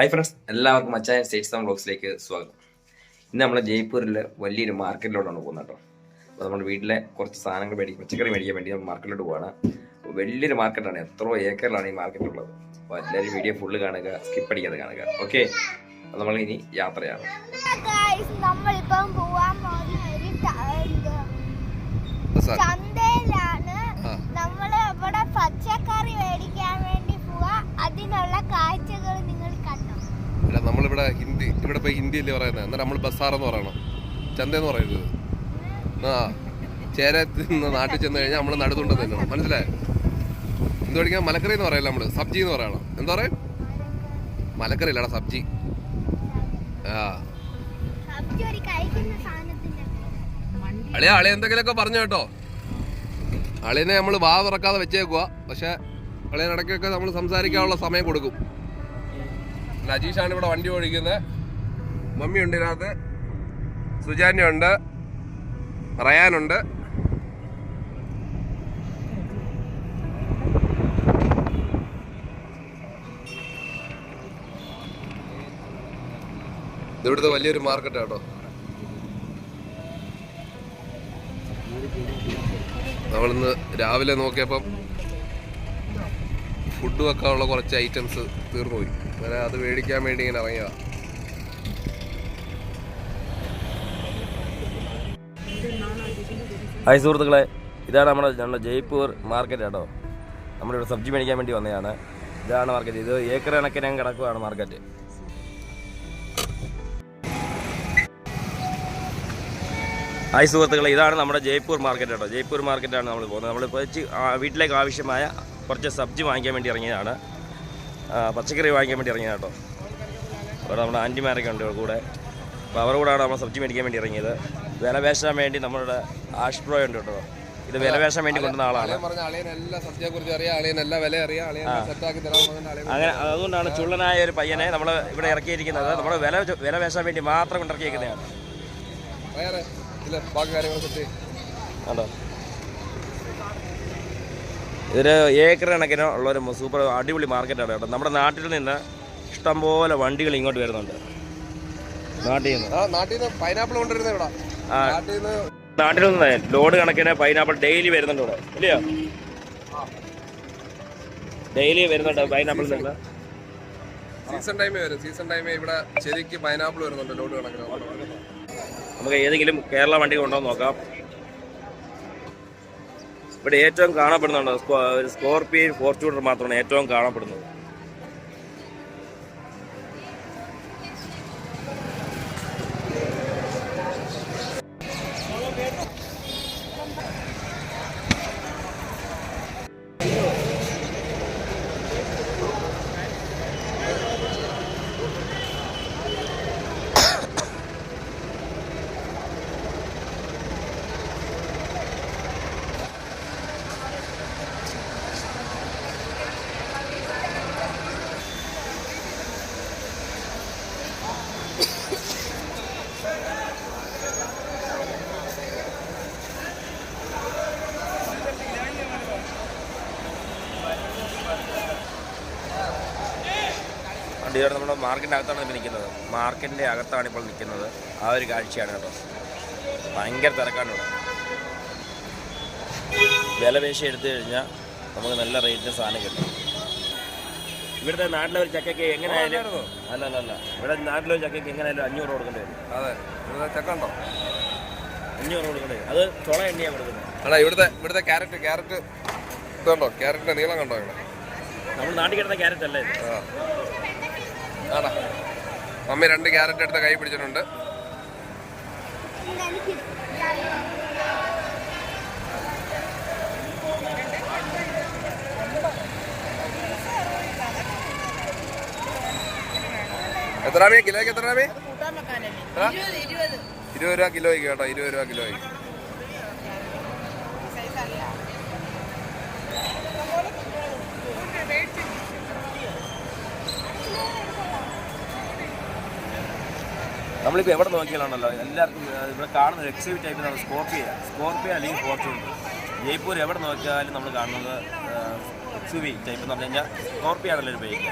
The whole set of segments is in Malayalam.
ഹായ് ഫ്രണ്ട്സ് എല്ലാവർക്കും മച്ചായ സ്റ്റേറ്റ്സ് ആൻഡ് ബ്ലോഗ്സിലേക്ക് സ്വാഗതം. ഇന്ന് നമ്മൾ ജയ്പൂരിൽ വലിയൊരു മാർക്കറ്റിലോട്ടാണ് പോകുന്നത് കേട്ടോ. അപ്പോൾ നമ്മുടെ വീട്ടിലെ കുറച്ച് സാധനങ്ങൾ മേടിക്കും പച്ചക്കറി മേടിക്കാൻ വേണ്ടി നമ്മൾ മാർക്കറ്റിലോട്ട് പോവാണ്. അപ്പോൾ വലിയൊരു മാർക്കറ്റാണ് എത്രയോ ഏക്കറിലാണ് ഈ മാർക്കറ്റുള്ളത് അപ്പോൾ എല്ലാവരും വീഡിയോ ഫുള്ള് കാണുക സ്കിപ്പ് അടിക്കാതെ കാണുക. ഓക്കെ അപ്പോൾ നമ്മൾ ഇനി യാത്രയാണ് നമ്മളിപ്പം പോവാൻ ചന്തയിലാണ്. ഇവിടെ പച്ചക്കറി മേടിക്കാൻ വേണ്ടി പോവാ. അതിനുള്ള കാഴ്ചകൾ നിങ്ങൾ അല്ല നമ്മളിവിടെ ഹിന്ദി ഇവിടെ ഇപ്പോൾ ഹിന്ദിയല്ലേ പറയുന്നത് എന്നാൽ നമ്മൾ ബസ്സാർ എന്ന് പറയണം. ചന്ത എന്ന് പറയരുത്. ആ നിന്ന് നാട്ടിൽ ചെന്ന് കഴിഞ്ഞാൽ നമ്മൾ നടുതുണ്ട് തന്നെ. മനസ്സിലായോ? എന്ത് പഠിക്കാൻ മലക്കറി എന്ന് പറയല്ല നമ്മൾ സബ്ജി എന്ന് പറയണം. എന്താ പറയും? മലക്കറി അല്ലടാ സബ്ജി. ആ. അളിയ അളിയ എന്തെങ്കിലുമൊക്കെ പറഞ്ഞു കേട്ടോ. അളിയനെ നമ്മൾ വാ തുറക്കാതെ വെച്ചേക്കുക പക്ഷെ അളിയൻ ഇടയ്ക്കൊക്കെ നമ്മൾ സംസാരിക്കാനുള്ള സമയം കൊടുക്കും. അജീഷാണ് ഇവിടെ വണ്ടി ഓടിക്കുന്നത്. മമ്മി ഉണ്ട് ഇതിനകത്ത്. സുജാന്യുണ്ട്. റയാനുണ്ട്. ഇവിടുത്തെ വലിയൊരു മാർക്കറ്റ് കേട്ടോ. നമ്മളിന്ന് രാവിലെ നോക്കിയപ്പം ഫുഡ് വെക്കാനുള്ള കുറച്ച് ഐറ്റംസ് തീർന്നു പോയി അങ്ങനെ അത് മേടിക്കാൻ വേണ്ടി ഇങ്ങനെ ഇറങ്ങിയതാ. ഹായ് സുഹൃത്തുക്കളെ ഇതാണ് നമ്മുടെ നമ്മുടെ ജയ്പൂർ മാർക്കറ്റ് കേട്ടോ. നമ്മളിവിടെ സബ്ജി മേടിക്കാൻ വേണ്ടി വന്നതാണ്. ഇതാണ് മാർക്കറ്റ് ഇത് ഏക്കർ കണക്കിന് ഞാൻ കിടക്കുവാണ് മാർക്കറ്റ് ഹായ് സുഹൃത്തുക്കളെ ഇതാണ് നമ്മുടെ ജയ്പൂർ മാർക്കറ്റ് കേട്ടോ. ജയ്പൂർ മാർക്കറ്റാണ് നമ്മൾ പോകുന്നത്. ആ, വീട്ടിലേക്ക് ആവശ്യമായ കുറച്ച് സബ്ജി വാങ്ങിക്കാൻ വേണ്ടി ഇറങ്ങിയതാണ്. പച്ചക്കറി വാങ്ങിക്കാൻ വേണ്ടി ഇറങ്ങിയത് കേട്ടോ. ഇവിടെ നമ്മുടെ ആന്റിമാരൊക്കെ ഉണ്ട് കൂടെ. അപ്പോൾ അവരുടെ കൂടെയാണ് നമ്മൾ സബ്ജി മേടിക്കാൻ വേണ്ടി ഇറങ്ങിയത്. വില പേശാൻ വേണ്ടി നമ്മളുടെ ആഷ്പ്രോ ഉണ്ട് കേട്ടോ. ഇത് വില പേശാൻ വേണ്ടി കൊണ്ടുവന്ന ആളാണ്. അങ്ങനെ അതുകൊണ്ടാണ് ചുള്ളനായ ഒരു പയ്യനെ നമ്മൾ ഇവിടെ ഇറക്കിയിരിക്കുന്നത്. നമ്മൾ വില വില പേശാൻ വേണ്ടി മാത്രം കൊണ്ടിറക്കിയിരിക്കുന്നതാണ് ബാക്കി കാര്യങ്ങളെ സെറ്റ് കണ്ടോ? ഇതൊരു ഏക്കർ കണക്കിന് ഉള്ള ഒരു സൂപ്പർ അടിപൊളി മാർക്കറ്റാണ് കേട്ടോ. നമ്മുടെ നാട്ടിൽ നിന്ന് ഇഷ്ടംപോലെ വണ്ടികൾ ഇങ്ങോട്ട് വരുന്നുണ്ട്. നാട്ടിൽ നിന്ന്. നാട്ടിൽ നിന്ന് പൈനാപ്പിൾ കൊണ്ടുവരുന്നത് ഇവിടെ. ആ. നാട്ടിൽ നിന്ന് നാട്ടിൽ നിന്ന് ലോഡ് കണക്കിന് പൈനാപ്പിൾ ഡെയിലി വരുന്നുണ്ട് ഇവിടെ. ഇല്ലയോ? ഡെയിലി വരുന്നുണ്ട് പൈനാപ്പിൾ നിന്ന് സീസൺ ടൈമേ വരും. സീസൺ ടൈമേ ഇവിടെ ശരിക്ക് പൈനാപ്പിൾ വരുന്നുണ്ട് ലോഡ് കണക്കിന്. നമുക്ക് ഏതെങ്കിലും കേരള വണ്ടി കൊണ്ടോ നോക്കാം. ഇവിടെ ഏറ്റവും കാണപ്പെടുന്നുണ്ട് സ്കോ- ഒരു സ്കോർപിയോ ഫോർച്യൂണർ മാത്രമാണ് ഏറ്റവും കാണപ്പെടുന്നത്. വണ്ടിയുടെ നമ്മുടെ മാർക്കറ്റിന്റെ അകത്താണ് ഇപ്പോൾ നിൽക്കുന്നത്. മാർക്കറ്റിന്റെ അകത്താണ് ഇപ്പോൾ നിൽക്കുന്നത്. ആ ഒരു കാഴ്ചയാണ് കേട്ടോ. ഭയങ്കര തിരക്കാണ് ഇവിടെ. വില പേശി എടുത്തു കഴിഞ്ഞാൽ നമുക്ക് നല്ല റേറ്റിന് സാധനം കിട്ടും. ഇവിടുത്തെ നാട്ടിലെ ഒരു ചക്കയ്ക്ക് എങ്ങനെയായാലും അല്ല അല്ല അല്ല. ഇവിടെ നാട്ടിലെ ഒരു ചക്കയ്ക്ക് എങ്ങനെയായാലും അഞ്ഞൂറ് കൊടുക്കേണ്ടി വരും. അതെ. ഇവിടെ ഉണ്ടോ അഞ്ഞൂറ് കൊടുക്കേണ്ടി വരും. അത് ചുള എണ്ണയാണ് കൊടുക്കുന്നത്. അല്ല ഇവിടുത്തെ ഇവിടുത്തെ ക്യാരറ്റ് ക്യാരറ്റ് ഇതുണ്ടോ? ക്യാരറ്റിന്റെ നീളം കണ്ടോ ഇവിടെ? നമ്മൾ നാട്ടിൽ കിടന്ന ക്യാരറ്റ് അല്ലേ ഇത്? ആ ആടാ മമ്മി രണ്ട് ക്യാരറ്റ് എടുത്ത് കൈ പിടിച്ചിട്ടുണ്ട്. എത്ര രൂപ കിലോയ്ക്ക് എത്ര രൂപ ഇരുപത് രൂപ കിലോയ്ക്ക് കേട്ടോ ഇരുപത് രൂപ കിലോയ്ക്ക്. നമ്മളിപ്പോൾ എവിടെ നോക്കിയാലാണല്ലോ എല്ലാവർക്കും ഇവിടെ കാണുന്ന ഒരു എക്സിബിറ്റ് ആയിട്ട് നമ്മൾ സ്കോർപ്പിയ സ്കോർപ്പിയ അല്ലെങ്കിൽ ഫോർച്യൂണർ ജയ്പൂർ എവിടെ നോക്കിയാലും നമ്മൾ കാണുന്നത് ആ, സുവി ടൈപ്പ് എന്ന് പറഞ്ഞു കഴിഞ്ഞാൽ സ്കോർപ്പിയോ ആണല്ലോ ബൈക്ക്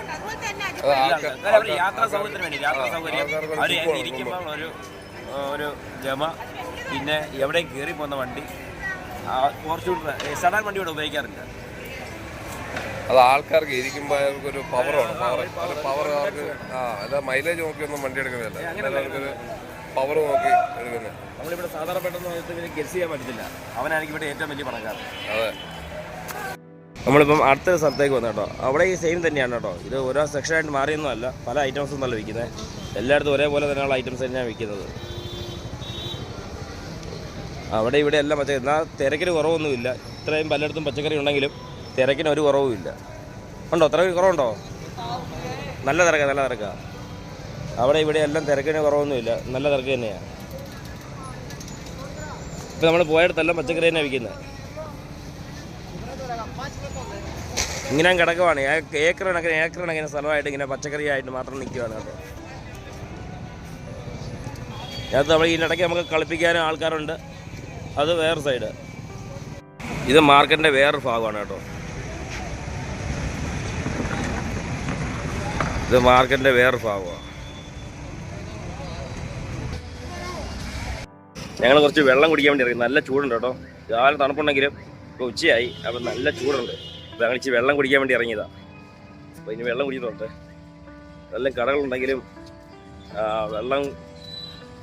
അത് ആൾക്കാർ അല്ല, അവർ യാത്രാ സൗകര്യത്തിന് വേണ്ടി യാത്രാ സൗകര്യം. അവർ ഇരിക്കുമ്പോൾ ഒരു ഒരു ജമ. പിന്നെ എവിടെ കയറി പോകുന്ന വണ്ടി ഫോർച്യൂണർ സഡാൻ വണ്ടി ഇവിടെ ഉപയോഗിക്കാറില്ല. അത് ആൾക്കാർക്ക് ഇരിക്കുമ്പോൾ അവർക്കൊരു പവറാണ് പവർ ഒരു പവർ അവർക്ക് ആ അല്ല മൈലേജ് നോക്കിയൊന്നും വണ്ടി എടുക്കുന്നില്ല അവർക്കൊരു പവർ നോക്കി എടുക്കുന്നത് നമ്മളിവിടെ സാധാരണ പെട്ടെന്ന് ഗസ് ചെയ്യാൻ പറ്റത്തില്ല. അവനായിരിക്കും ഇവിടെ ഏറ്റവും വലിയ പണക്കാരൻ. അതെ. നമ്മളിപ്പം അടുത്തൊരു സ്ഥലത്തേക്ക് വന്നു കേട്ടോ. അവിടെ ഈ സെയിം തന്നെയാണ് കേട്ടോ. ഇത് ഓരോ സെക്ഷനായിട്ട് മാറിയൊന്നുമല്ല. പല ഐറ്റംസും നല്ല വിൽക്കുന്നത് എല്ലായിടത്തും ഒരേപോലെ തന്നെയുള്ള ഐറ്റംസ് തന്നെയാണ് വിൽക്കുന്നത്. അവിടെ ഇവിടെ എല്ലാം പച്ചക്കറി എന്നാൽ തിരക്കിന് കുറവൊന്നുമില്ല. ഇത്രയും പലയിടത്തും പച്ചക്കറി ഉണ്ടെങ്കിലും തിരക്കിന് ഒരു കുറവുമില്ല ഉണ്ടോ? തിരക്ക് കുറവുണ്ടോ? നല്ല തിരക്ക നല്ല തിരക്ക. അവിടെ ഇവിടെ എല്ലാം തിരക്കിന് കുറവൊന്നുമില്ല നല്ല തിരക്ക് തന്നെയാണ് ഇപ്പം നമ്മൾ പോയടത്തെല്ലാം പച്ചക്കറി തന്നെയാണ് വിൽക്കുന്നത് ഇങ്ങനെ കിടക്കുവാണ്. ഏക്കർ കണക്കിന് ഏക്കർ കണക്കിന് സ്ഥലമായിട്ട് ഇങ്ങനെ പച്ചക്കറി ആയിട്ട് മാത്രം നിൽക്കുവാണ് കേട്ടോ അതിനകത്ത് നമ്മൾ ഇതിനിടയ്ക്ക് നമുക്ക് കളിപ്പിക്കാനും ആൾക്കാരുണ്ട്. അത് വേറെ സൈഡ് ഇത് മാർക്കറ്റിന്റെ വേറൊരു ഭാഗമാണ് കേട്ടോ. ഇത് മാർക്കറ്റിന്റെ വേറൊരു ഭാഗമാണ് ഞങ്ങൾ കുറച്ച് വെള്ളം കുടിക്കാൻ വേണ്ടി ഇറങ്ങി. നല്ല ചൂടുണ്ട് കേട്ടോ. രാവിലെ തണുപ്പുണ്ടെങ്കിലും ഇപ്പോൾ ഉച്ചയായി. അപ്പം നല്ല ചൂടുണ്ട്. അപ്പോൾ ഞങ്ങൾ ഇച്ചിരി വെള്ളം കുടിക്കാൻ വേണ്ടി ഇറങ്ങിയതാണ് അപ്പോൾ ഇനി വെള്ളം കുടിക്കുന്നുണ്ട്. നല്ല കടകളുണ്ടെങ്കിലും വെള്ളം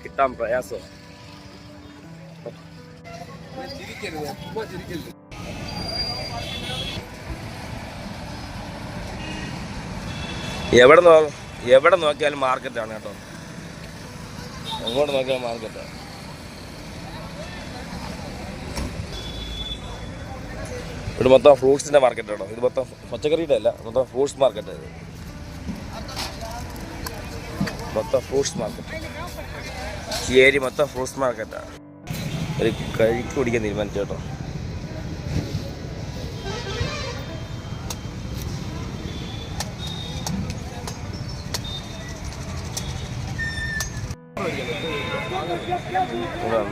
കിട്ടാൻ പ്രയാസമാണ്. എവിടെ നോ എവിടെ നോക്കിയാലും മാർക്കറ്റാണ് കേട്ടോ. എങ്ങോട്ട് നോക്കിയാലും മാർക്കറ്റാണ് ഇവിടെ മൊത്തം ഫ്രൂട്ട്സിന്റെ മാർക്കറ്റ് കേട്ടോ. ഇത് മൊത്തം പച്ചക്കറിയുടെ അല്ല മൊത്തം ഫ്രൂട്ട്സ് മാർക്കറ്റ് ഇത്. മൊത്തം ഫ്രൂട്ട്സ് മാർക്കറ്റ് ഏരി മൊത്തം ഫ്രൂട്ട്സ് മാർക്കറ്റാണ് ഒരു കഴിക്ക് കുടിക്കാൻ തീരുമാനിച്ചു കേട്ടോ.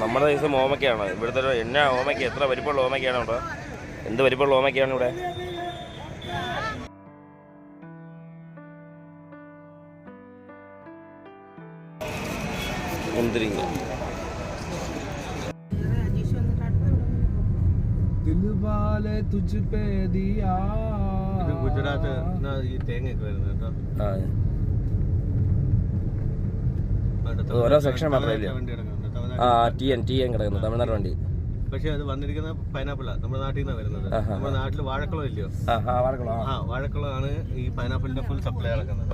നമ്മുടെ ദിവസം ഓമയ്ക്കാണ്. ഇവിടുത്തെ ഒരു എന്നാ ഓമയ്ക്ക് എത്ര വലിപ്പമുള്ള ഓമയ്ക്കാണ് ഇവിടെ എന്ത് വലിപ്പമുള്ള ഓമയ്ക്കാണ് ഇവിടെ? മുന്തിരിങ്ങ. ഗുജറാത്ത് തേങ്ങയൊക്കെ വരുന്നത് കേട്ടോ. ഓരോ സെക്ഷൻ മാത്രമേ തമിഴ്നാട്ടിലെ ഇല്ലേ? വണ്ടി കിടക്കുന്നുണ്ട്. തമിഴ്നാട്ടിൽ. ആ ടി എൻ ടി എൻ കിടക്കുന്നു തമിഴ്നാട് വണ്ടി. പക്ഷേ അത് വന്നിരിക്കുന്ന പൈനാപ്പിളാണ് നമ്മുടെ നാട്ടിൽ നിന്നാണ് വരുന്നത് നമ്മുടെ നാട്ടിൽ വാഴക്കുളം ഇല്ലയോ? ആ ആ വാഴക്കുളം ആ. ആ വാഴക്കുളമാണ് ഈ പൈനാപ്പിളിന്റെ ഫുൾ സപ്ലൈ നടക്കുന്നത്.